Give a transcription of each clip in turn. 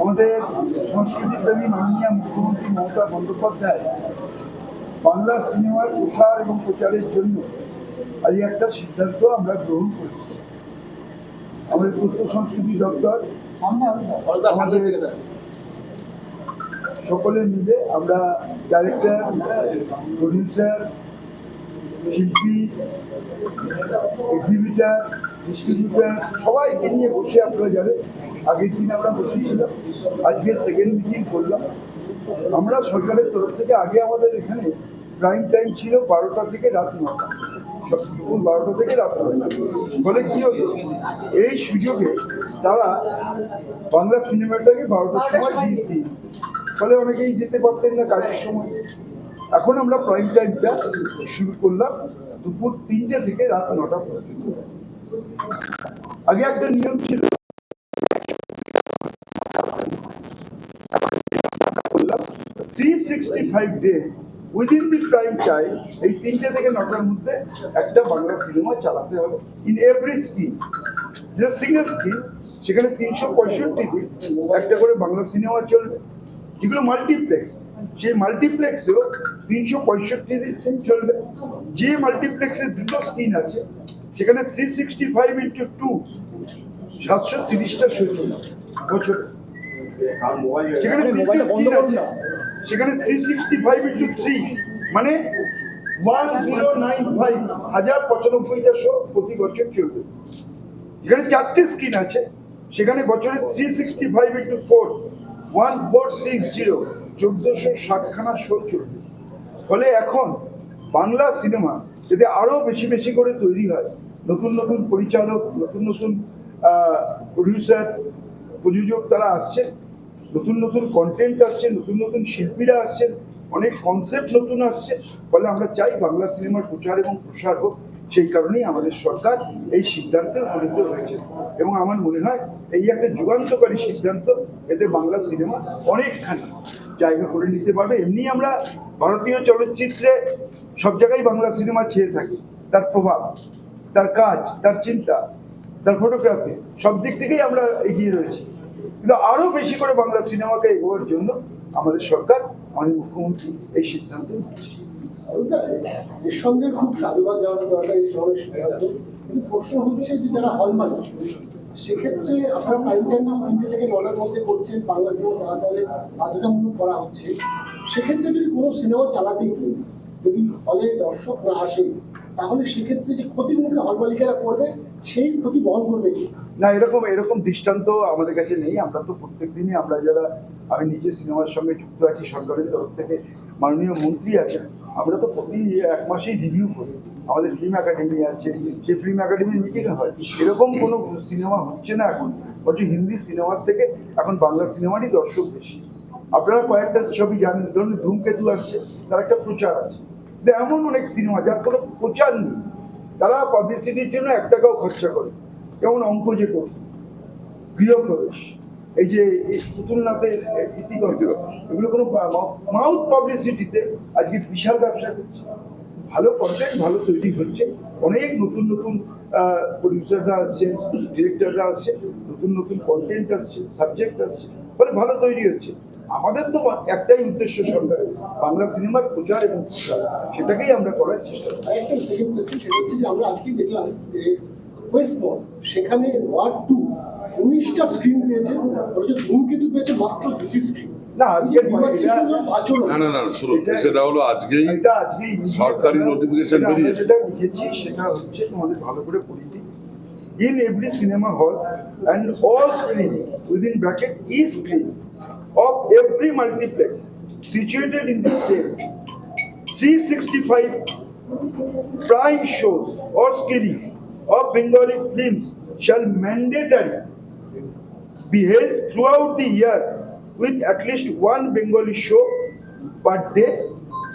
আমাদের সংস্কৃতিপ্রেমী মাননীয় মুখ্যমন্ত্রী মমতা বন্দ্যোপাধ্যায় বাংলা সিনেমার প্রসার এবং প্রচারের জন্য আজ একটা সিদ্ধান্ত আমরা গ্রহণ করেছি। আমাদের তথ্য সংস্কৃতি দপ্তর সকলে মিলে আমরা ডাইরেক্টর প্রডিউসার শিল্পী এক্সিবিটার ডিস্ট্রিবিউটার সবাইকে নিয়ে বসে আপনারা যাবেন। আগের দিন আমরা বসেছিলাম আজকে সেকেন্ড মিটিং করলাম। আমরা সরকারের তরফ থেকে আগে আমাদের এখানে প্রাইম টাইম ছিল বারোটা থেকে রাত নটা দুপুর বারোটা থেকে রাত নটা ফলে কি হতো? এই সুযোগে তারা বাংলা সিনেমাটাকে বারোটার সময় দিয়ে ফলে অনেকেই যেতে পারতেন না কাজের সময়। এখন আমরা প্রাইম টাইমটা শুরু করলাম দুপুর তিনটে থেকে রাত নটা পর্যন্ত। আগে একটা নিয়ম ছিল three sixty five days within the prime time এই তিনটে থেকে নটার মধ্যে একটা বাংলা সিনেমা চালাতে হবে ইন এভরি স্কিম যেটা সিঙ্গেল স্কিম সেখানে তিনশো পঁয়ষট্টি দিন একটা করে বাংলা সিনেমা চলবে। যেগুলো মাল্টিপ্লেক্স সেই মাল্টিপ্লেক্সেও তিনশো পঁয়ষট্টি দিন চলবে। যে মাল্টিপ্লেক্সের দুটো স্ক্রিন আছে সেখানে three sixty five into two সাতশো তিরিশটা চলবে বছরে। সেখানে তিনটে স্ক্রিন আছে। সেখানে three sixty five into three মানে ওয়ান জিরো নাইন ফাইভ হাজার পঁচানব্বইটা শো প্রতি বছর চলবে। যেখানে চারটে স্ক্রিন আছে। সেখানে বছরে three sixty five into four one four six zero চোদ্দোশো ষাটখানা শো চলবে। ফলে এখন বাংলা সিনেমা যাতে আরও বেশি বেশি করে তৈরি হয়, নতুন নতুন পরিচালক, নতুন নতুন প্রডিউসার প্রযোজক তারা আসছেন নতুন নতুন কন্টেন্ট আসছে, নতুন নতুন শিল্পীরা আসছেন অনেক কনসেপ্ট নতুন আসছে, ফলে আমরা চাই বাংলা সিনেমার প্রচার এবং প্রসার হোক, সেই কারণেই আমাদের সরকার এই সিদ্ধান্তে উপনীত হয়েছে। এবং আমার মনে হয় এই একটা যুগান্তকারী সিদ্ধান্ত, এতে বাংলা সিনেমা অনেকখানি জায়গা করে নিতে পারবে। এমনি আমরা ভারতীয় চলচ্চিত্রে সব জায়গায় বাংলা সিনেমা ছেয়ে থাকি। তার প্রভাব, তার কাজ, তার চিন্তা, তার ফটোগ্রাফি সব দিক থেকেই আমরা এগিয়ে রয়েছি। কিন্তু আরও বেশি করে বাংলা সিনেমাকে এগোবার জন্য আমাদের সরকার আমাদের মুখ্যমন্ত্রী এই সিদ্ধান্ত এর সঙ্গে খুব সাধুবাদ জানানো দরকার এই শহরের কিন্তু প্রশ্ন হচ্ছে যে যারা হল মালিক সেক্ষেত্রে আপনারা প্রাইম টাইম তিনটে থেকে নটার মধ্যে করছেন, বাংলা সিনেমা চালাতে বাধ্যতামূলক করা হচ্ছে। সেক্ষেত্রে যদি কোনো সিনেমা চালাতে গিয়ে যদি হলে দর্শক না আসে, তাহলে সেক্ষেত্রে যে ক্ষতির মুখে হল মালিকেরা পড়বে, সেই ক্ষতি বহন করবে না, এরকম এরকম দৃষ্টান্ত আমাদের কাছে নেই। আমরা তো প্রত্যেক দিনই আমরা যারা, আমি নিজে সিনেমার সঙ্গে যুক্ত আছি সরকারের তরফ থেকে, মাননীয় মন্ত্রী আছেন, আমরা তো প্রতি এক মাসেই রিভিউ করি। আমাদের ফিল্ম একাডেমি আছে, সেই ফিল্ম একাডেমির মিটিং হয়। এরকম কোনো সিনেমা হচ্ছে না এখন। বলছি হিন্দি সিনেমার থেকে এখন বাংলা সিনেমারই দর্শক বেশি। আপনারা কয়েকটা ছবি জানেন, ধরুন ধূমকেতু আসছে, তার একটা প্রচার আছে। এমন অনেক সিনেমা, যার কোনো প্রচার নেই। তারা পাবলিসিটির জন্য এক টাকাও খরচা করে। যেমন অঙ্ক যে করি গৃহপ্রবেশ। এই যে পুতুলনাথের এগুলো কোনো মাউথ পাবলিসিটিতে আজকে বিশাল ব্যবসা করছে। ভালো কন্টেন্ট ভালো তৈরি হচ্ছে। অনেক নতুন নতুন প্রডিউসাররা আসছে ডিরেক্টররা আসছে নতুন নতুন কন্টেন্ট আসছে সাবজেক্ট আসছে। ফলে ভালো তৈরি হচ্ছে। আমাদের তো একটাই উদ্দেশ্য সরকারের বাংলা সিনেমার প্রচার এবং প্রসার। সেটাকেই আমরা করার চেষ্টা করি আমরা আজকে দেখলাম যে ওয়েস্ট মল সেখানে ওয়ার্ড টু উনিশটা স্ক্রিন পেয়েছে অথচ ধূমকেতু পেয়েছে মাত্র দুটি স্ক্রিন না না না শুনুন সেটা হলো আজকেই সরকারি বেরিয়েছে। সেটা হচ্ছে ভালো করে multiplex situated in the state 365 prime shows or screenings of Bengali films shall mandatory be held throughout the year with at least one Bengali show per day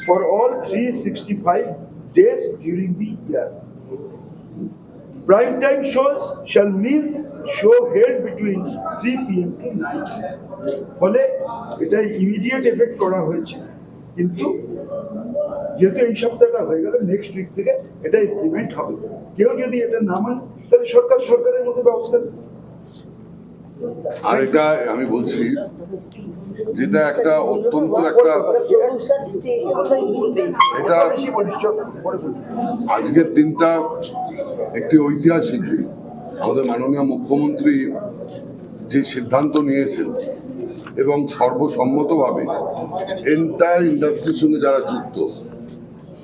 for all 365 days during the year. Prime time shows shall means show held between 3 pm to 9 pm. ফলে এটা immediate effect করা হয়েছে কিন্তু যেহেতু এই সপ্তাহটা হয়ে গেল নেক্সট উইক থেকে এটা ইমপ্লিমেন্ট হবে কেউ যদি এটা না মানে তাহলে সরকার সরকারের মতো ব্যবস্থা। আর এটা আমি বলছি যেটা একটা অত্যন্ত একটা এটা। আজকের দিনটা একটি ঐতিহাসিক দিন আমাদের মাননীয় মুখ্যমন্ত্রী যে সিদ্ধান্ত নিয়েছেন এবং সর্বসম্মতভাবে এন্টায়ার ইন্ডাস্ট্রির সঙ্গে যারা যুক্ত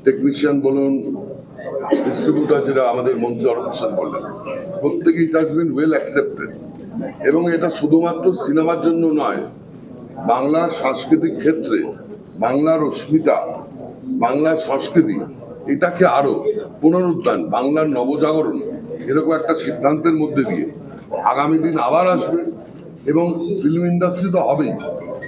টেকনিশিয়ান বলুন ডিস্ট্রিবিউটার যেটা আমাদের মন্ত্রী অরূপ হোসেন বললেন প্রত্যেকে ইট হাজ বিন ওয়েল অ্যাকসেপ্টেড এবং এটা শুধুমাত্র সিনেমার জন্য নয়, বাংলার সাংস্কৃতিক ক্ষেত্রে, বাংলার অস্মিতা বাংলার সংস্কৃতি, এটাকে আরও পুনরুদ্ধান, বাংলার নবজাগরণ, এরকম একটা সিদ্ধান্তের মধ্যে দিয়ে আগামী দিন আবার আসবে। এবং ফিল্ম ইন্ডাস্ট্রি তো হবেই।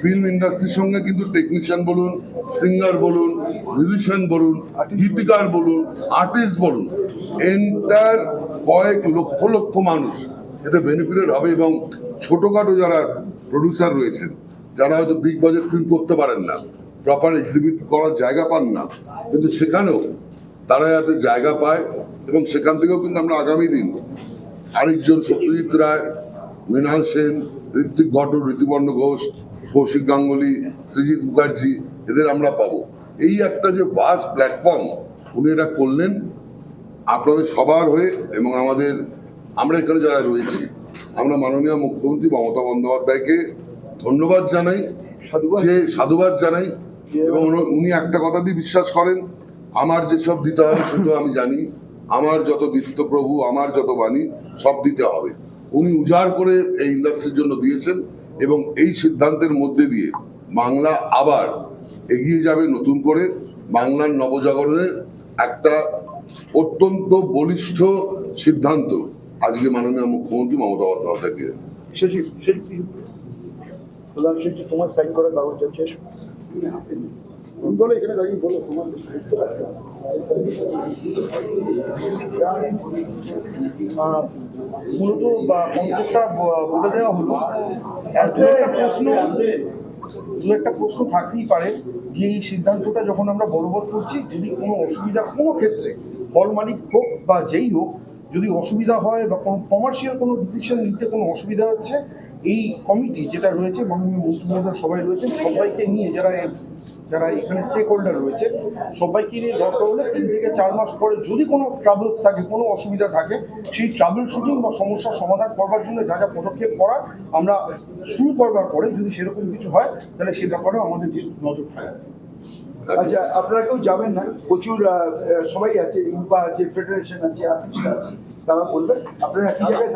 ফিল্ম ইন্ডাস্ট্রির সঙ্গে কিন্তু টেকনিশিয়ান বলুন সিঙ্গার বলুন মিউজিশিয়ান বলুন, গীতিকার বলুন আর্টিস্ট বলুন এন্টার কয়েক লক্ষ লক্ষ মানুষ এতে বেনিফিটেড হবে এবং ছোটখাটো যারা প্রডিউসার রয়েছেন, যারা হয়তো বিগ বাজেট ফিল্ম করতে পারেন না প্রপার এক্সিবিট করার জায়গা পান না, কিন্তু সেখানেও তারা যাতে জায়গা পায় এবং সেখান থেকেও কিন্তু আমরা আগামী দিন আরেকজন সত্যজিৎ রায়, মৃণাল সেন ঋত্বিক ঘটক ঋতুপর্ণ ঘোষ কৌশিক গাঙ্গুলি সৃজিত মুখার্জি এদের আমরা পাবো এই একটা যে ভাস্ট প্ল্যাটফর্ম উনি এটা করলেন আপনাদের সবার হয়ে এবং আমাদের আমরা এখানে যারা রয়েছি আমরা মাননীয় মুখ্যমন্ত্রী মমতা বন্দ্যোপাধ্যায়কে ধন্যবাদ জানাই সাধুবাদ। যে সাধুবাদ জানাই এবং উনি- একটা কথা দিয়ে বিশ্বাস করেন আমার যেসব দিতে হবে শুধু আমি জানি আমার যত বিত্ত প্রভু, আমার যত বাণী, সব দিতে হবে। উনি উজাড় করে এই ইন্ডাস্ট্রির জন্য দিয়েছেন এবং এই সিদ্ধান্তের মধ্যে দিয়ে বাংলা আবার এগিয়ে যাবে নতুন করে। বাংলার নবজাগরণের একটা অত্যন্ত বলিষ্ঠ সিদ্ধান্ত আজকে মাননীয় মুখ্যমন্ত্রী মমতা বন্দ্যোপাধ্যায় শিল্পী তোমার সাইন করা কাগজ বলো, এখানে দাঁড়িয়ে বলো, তোমার মূলত কনসেপ্টটা বলে দেওয়া হলো প্রশ্ন, দু একটা প্রশ্ন থাকতেই পারে যে এই সিদ্ধান্তটা যখন আমরা বলবৎ করছি, যদি কোনো অসুবিধা কোনো ক্ষেত্রে হল মালিক হোক বা যেই হোক, যদি অসুবিধা হয় বা কোনো কমার্শিয়াল কোনো ডিসিশন নিতে কোনো অসুবিধা হচ্ছে এই কমিটি যেটা রয়েছে মাননীয় মুখ্যমন্ত্রী সবাই রয়েছেন সবাইকে নিয়ে যারা যারা এখানে স্টেক হোল্ডার রয়েছে সবাইকে নিয়ে দরকার হলে তিন থেকে চার মাস পরে যদি কোনো ট্রাভেলস থাকে কোনো অসুবিধা থাকে সেই ট্রাভেল শুটিং বা সমস্যার সমাধান করবার জন্য যা যা পদক্ষেপ করার আমরা শুরু করবার পরে যদি সেরকম কিছু হয় তাহলে সে ব্যাপারেও আমাদের যে নজর থাকে। আচ্ছা আপনারা কেউ যাবেন না? প্রচুর সবাই আছে ইউপা আছে ফেডারেশন আছে তারা বলবেন আপনারা একই জায়গায়